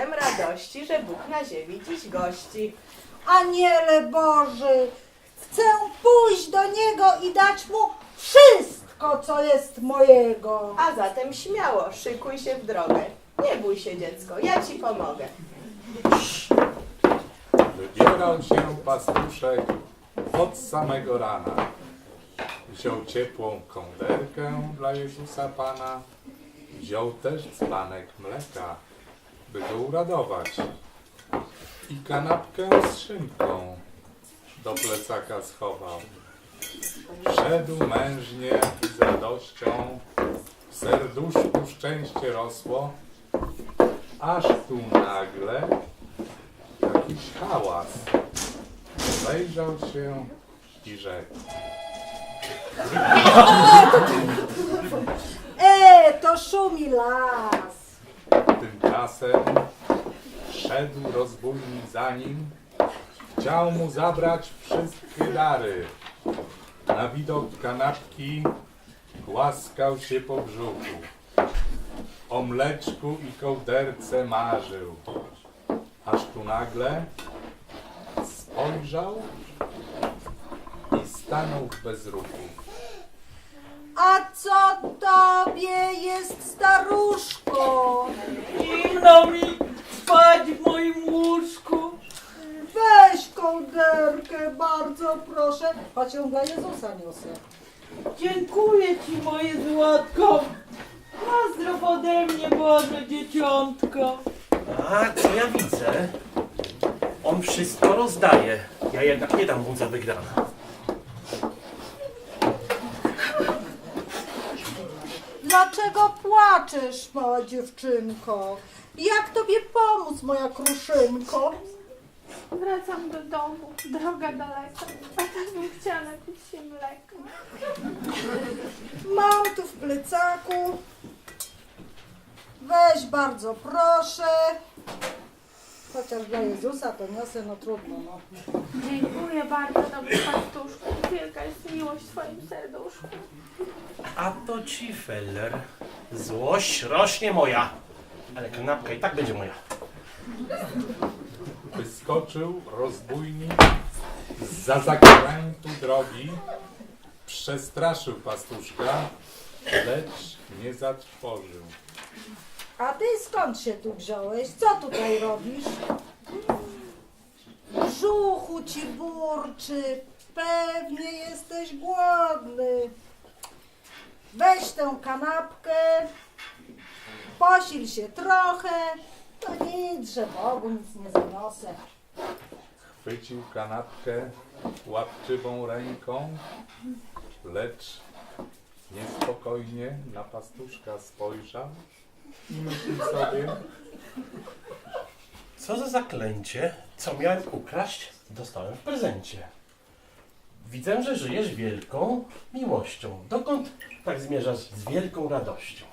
radości, że Bóg na ziemi dziś gości. Aniele Boży, chcę pójść do Niego i dać Mu wszystko, co jest mojego. A zatem śmiało, szykuj się w drogę. Nie bój się dziecko, ja ci pomogę. Wybierał się pastuszek od samego rana. Wziął ciepłą kołderkę dla Jezusa Pana. Wziął też dzbanek mleka, by go uradować. I kanapkę z szynką do plecaka schował. Wszedł mężnie i z radością, w serduszku szczęście rosło, aż tu nagle jakiś hałas. Zajrzał się i rzekł. E, to szumi las. Tymczasem szedł rozbójnik za nim. Chciał mu zabrać wszystkie dary. Na widok kanapki głaskał się po brzuchu. O mleczku i kołderce marzył. Aż tu nagle spojrzał i stanął w bezruchu. A co tobie jest, staruszko? Zimno mi spać w moim łóżku. Weź kołderkę, bardzo proszę. Ją dla Jezusa niosę. Dziękuję ci moje złotko. Pozdrow ode mnie Boże dzieciątko. A, co ja widzę? On wszystko rozdaje. Ja jednak nie dam mu za wygrana. Dlaczego płaczesz, mała dziewczynko? Jak tobie pomóc, moja kruszynko? Wracam do domu, droga daleka, a tak bym chciała napić się mleka. Mam tu w plecaku. Weź bardzo proszę. Chociaż dla Jezusa to niosę, no trudno, no. Dziękuję bardzo, dobry pastuszku, wielka jest miłość w twoim serduszku. A to ci, Feller. Złość rośnie moja. Ale kanapka i tak będzie moja. Wyskoczył rozbójnik za zakrętu drogi, przestraszył pastuszka, lecz nie zatrwożył. A ty skąd się tu wziąłeś? Co tutaj robisz? Brzuchu ci burczy. Pewnie jesteś głodny. Weź tę kanapkę, posil się trochę. To nic, że Bogu nic nie zaniosę. Chwycił kanapkę łapczywą ręką, lecz niespokojnie na pastuszka spojrzał Co za zaklęcie? Co miałem ukraść, dostałem w prezencie. Widzę, że żyjesz wielką miłością. Dokąd tak zmierzasz z wielką radością?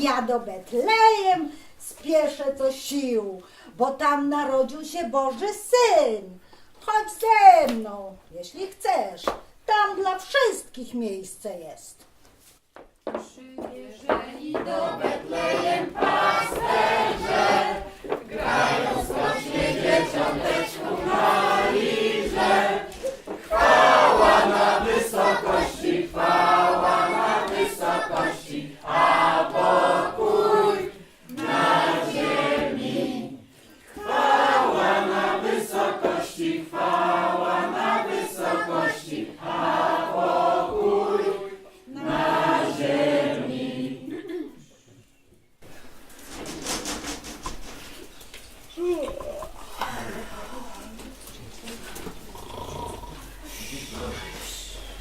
Ja do Betlejem spieszę co sił, bo tam narodził się Boży Syn. Chodź ze mną, jeśli chcesz. Tam dla wszystkich miejsce jest. Zasnęli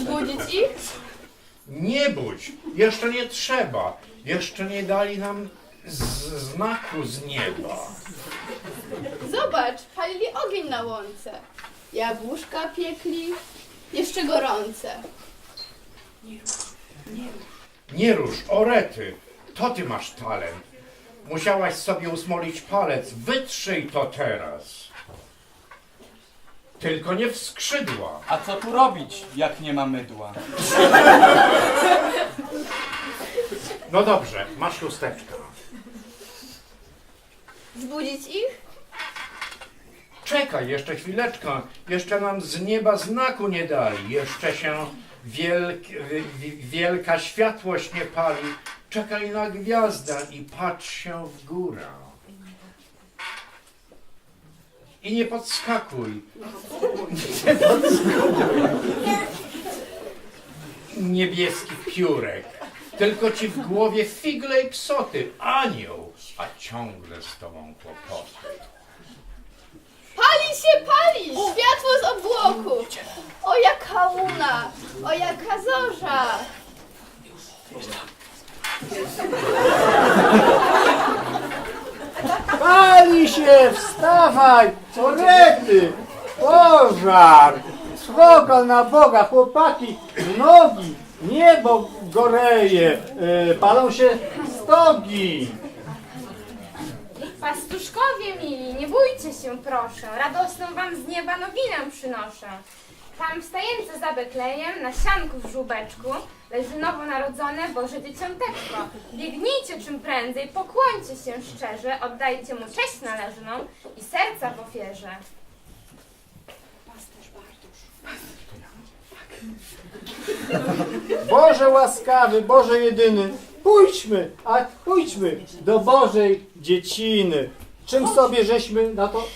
Zbudzić ich? Nie budź, jeszcze nie trzeba. Jeszcze nie dali nam z- znaku z nieba. Zobacz, palili ogień na łące. Jabłuszka piekli, jeszcze gorące. Nie rusz, orety, to ty masz talent. Musiałaś sobie usmolić palec, wytrzyj to teraz. Tylko nie w skrzydła. A co tu robić, jak nie ma mydła? No dobrze, masz chusteczkę. Zbudzić ich? Czekaj, jeszcze chwileczkę. Jeszcze nam z nieba znaku nie dali. Jeszcze się wielk, wi- wielka światłość nie pali. Czekaj na gwiazdę i patrz się w górę. I nie podskakuj. Nie podskakuj. Niebieskich piórek. Tylko ci w głowie figle i psoty. Anioł, a ciągle z tobą kłopoty. Pali się, pali! Światło z obłoku! O jaka łuna! O jaka zorza! Pali się, wstawaj, orety, pożar, srogo na Boga, chłopaki, nogi, niebo goreje, e, palą się stogi. Pastuszkowie mili, nie bójcie się proszę, radosną wam z nieba nowinę przynoszę. Tam w stajence za Beklejem, na sianku w żółbeczku, leży nowonarodzone Boże Dzieciąteczko. Biegnijcie czym prędzej, pokłońcie się szczerze, oddajcie mu cześć należną i serca w ofierze. Boże łaskawy, Boże jedyny, pójdźmy, a pójdźmy do Bożej dzieciny. Czym sobie żeśmy na to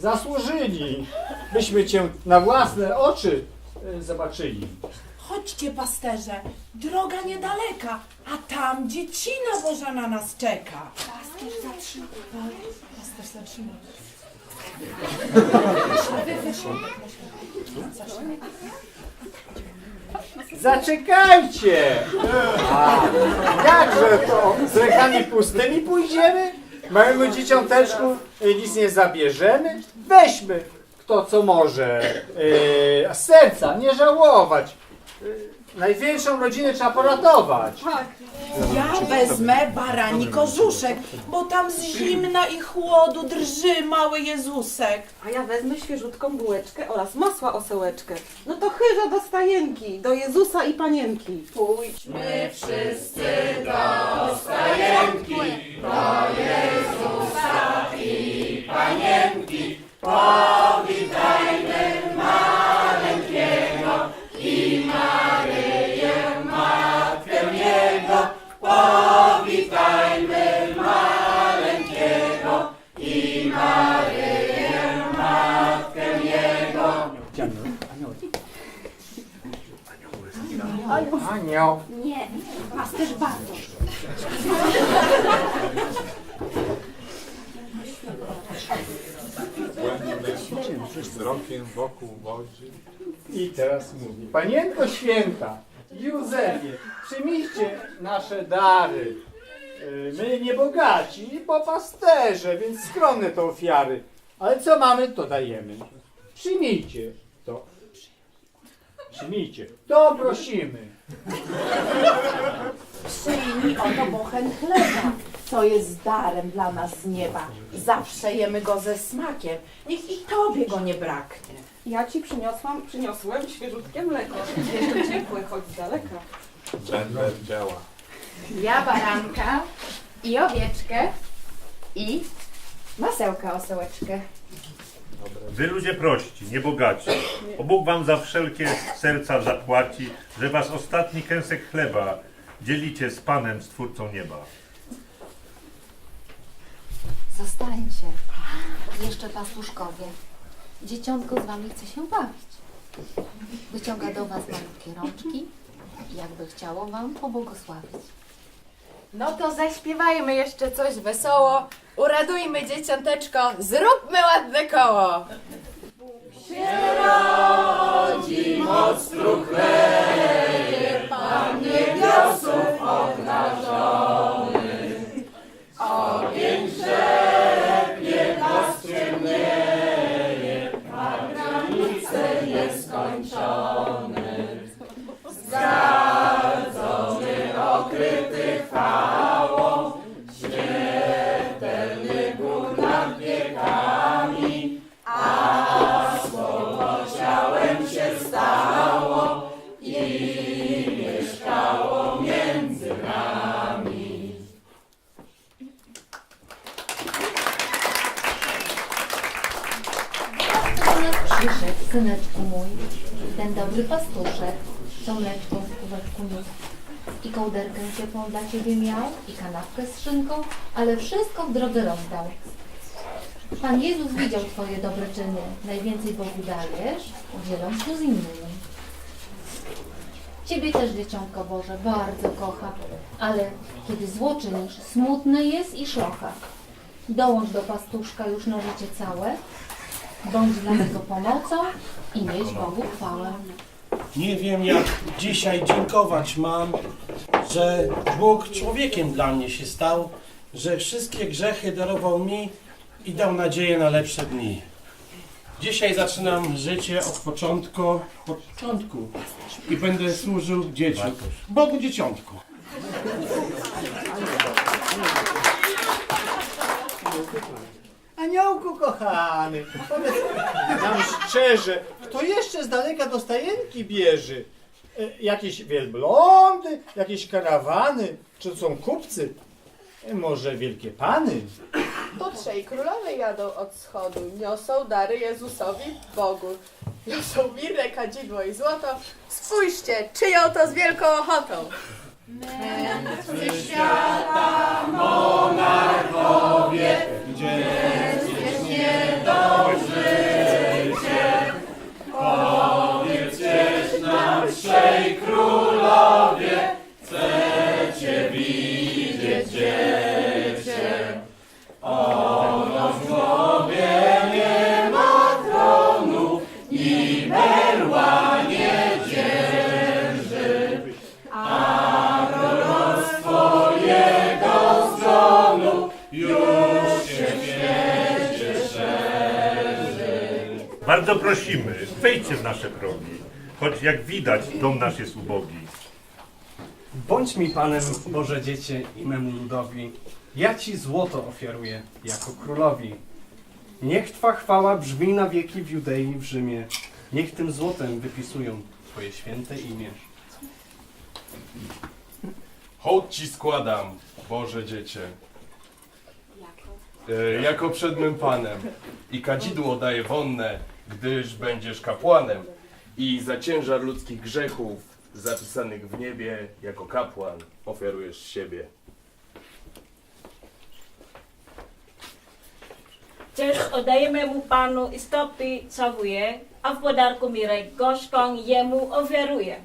zasłużyli, byśmy Cię na własne oczy e, zobaczyli. Chodźcie, pasterze, droga niedaleka, a tam dziecina Boża na nas czeka. Pasterz zatrzymał. Pasterz zatrzymał. Zaczekajcie! A, jakże to? Z rękami pustymi pójdziemy? Małemu dzieciąteczku y, nic nie zabierzemy? Weźmy kto co może. Z serca, nie żałować. Największą rodzinę trzeba poratować. Ja wezmę barani kożuszek, bo tam z zimna i chłodu drży mały Jezusek. A ja wezmę świeżutką bułeczkę oraz masła osełeczkę. No to chyża do stajenki, do Jezusa i Panienki. Pójdźmy wszyscy Anioł. Nie, pasterz Bartosz. Wzrokiem wokół wodzi. I teraz mówi. Panienko święta, Józefie, przyjmijcie nasze dary. Yy, My nie bogaci, bo pasterze, więc skromne to ofiary. Ale co mamy, to dajemy. Przyjmijcie to. Przyjmijcie. To prosimy. Przyjmij oto bochen chleba, co jest darem dla nas z nieba. Zawsze jemy go ze smakiem. Niech i tobie go nie braknie. Ja ci przyniosłam, przyniosłem świeżutkie mleko. Jeszcze ciepłe, choć z daleka. Będę działa. Ja baranka i owieczkę i masełka osełeczkę. Wy ludzie prości, nie bogaci, bo Bóg wam za wszelkie serca zapłaci, że was ostatni kęsek chleba dzielicie z Panem, Stwórcą nieba. Zostańcie. Jeszcze pastuszkowie. Dzieciątko z wami chce się bawić. Wyciąga do was malutkie rączki, jakby chciało wam pobłogosławić. No to zaśpiewajmy jeszcze coś wesoło. Uradujmy dzieciąteczko, zróbmy ładne koło. Przyszedł, ciepłą dla ciebie miał, i kanapkę z szynką, ale wszystko w drodze rozdał. Pan Jezus widział twoje dobre czyny. Najwięcej Bogu dajesz, dzieląc się z innymi. Ciebie też, dzieciątko Boże, bardzo kocha, ale kiedy zło czynisz, smutne jest i szlocha. Dołącz do pastuszka już na życie całe, bądź dla niego pomocą i nieś Bogu chwałę. Nie wiem, jak dzisiaj dziękować mam, że Bóg człowiekiem dla mnie się stał, że wszystkie grzechy darował mi i dał nadzieję na lepsze dni. Dzisiaj zaczynam życie od początku, początku i będę służył dzieciom, Bogu dzieciątku. Aniołku kochany, powiedz nam szczerze, kto jeszcze z daleka do stajenki bierze? E, Jakieś wielblądy, jakieś karawany, czy są kupcy? E, Może wielkie pany? To trzej królowie jadą od schodu, niosą dary Jezusowi Bogu. Niosą mirę, kadzidło i złoto. Spójrzcie, czyją to z wielką ochotą. Bardzo nasze progi, choć jak widać, dom nasz jest ubogi. Bądź mi Panem, Boże Dziecię i memu ludowi. Ja Ci złoto ofiaruję, jako królowi. Niech Twa chwała brzmi na wieki w Judei i w Rzymie. Niech tym złotem wypisują Twoje święte imię. Hołd ci składam, Boże Dziecię. E, jako przed mym Panem. I kadzidło daję wonne, gdyż będziesz kapłanem. I za ciężar ludzkich grzechów zapisanych w niebie, jako kapłan ofiarujesz siebie. Cześć oddaję memu Panu i stopy a w podarku mirę gorzką Jemu ofiaruję.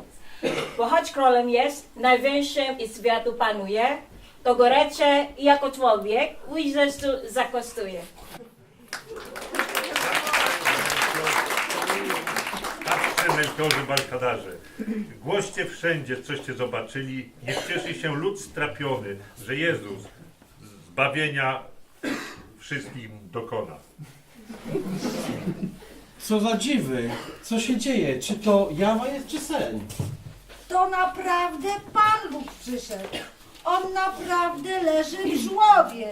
Bo choć królem jest, największym i światu panuje, to gorecze jako człowiek u Jezusu zakostuje. Melchiorze Balkadarze, głoście wszędzie, coście zobaczyli, niech cieszy się lud strapiony, że Jezus zbawienia wszystkim dokona. Co za dziwy, co się dzieje, czy to jawa jest, czy sen? To naprawdę Pan Bóg przyszedł. On naprawdę leży w żłobie.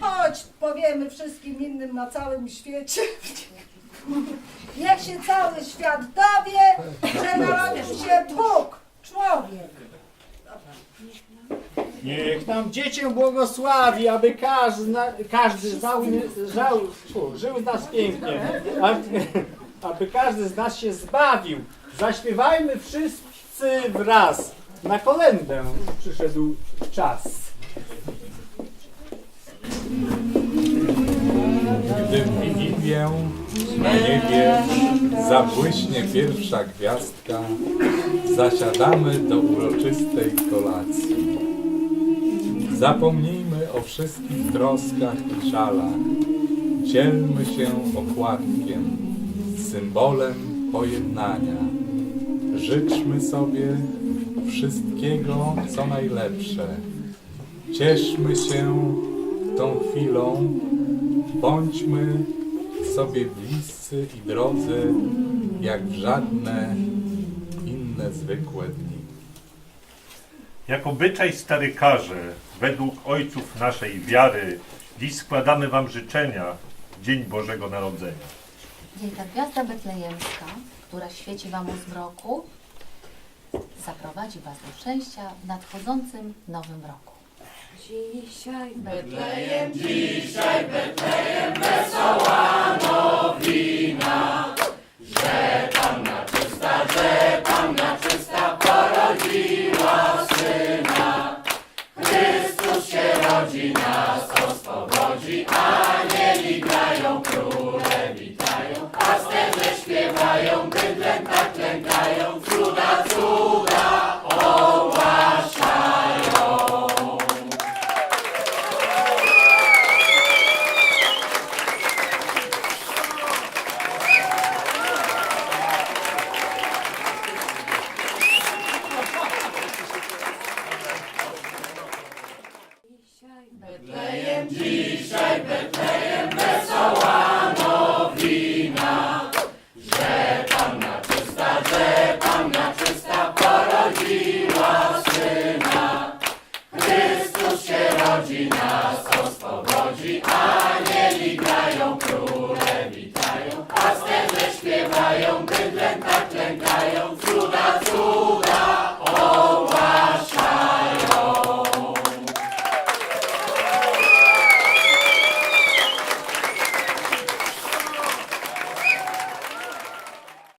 Chodź, powiemy wszystkim innym na całym świecie. Niech się cały świat dowie, że narodził się Bóg, człowiek. Niech nam dziecię błogosławi, aby każdy, każdy żał, fu, żył z nas pięknie, aby każdy z nas się zbawił. Zaśpiewajmy wszyscy wraz. Na kolędę przyszedł czas. Gdy w Wigilię na niebie zabłyśnie pierwsza gwiazdka, zasiadamy do uroczystej kolacji. Zapomnijmy o wszystkich troskach i żalach. Dzielmy się okładkiem, symbolem pojednania. Życzmy sobie wszystkiego, co najlepsze. Cieszmy się tą chwilą. Bądźmy sobie bliscy i drodzy, jak w żadne inne zwykłe dni. Jako byczaj stary karze, według ojców naszej wiary, dziś składamy wam życzenia w Dzień Bożego Narodzenia. Niech ta gwiazda betlejemska, która świeci wam u zmroku, zaprowadzi was do szczęścia w nadchodzącym nowym roku. Dzisiaj Betlejem, dzisiaj Betlejem, wesoła nowina, że Panna czysta, że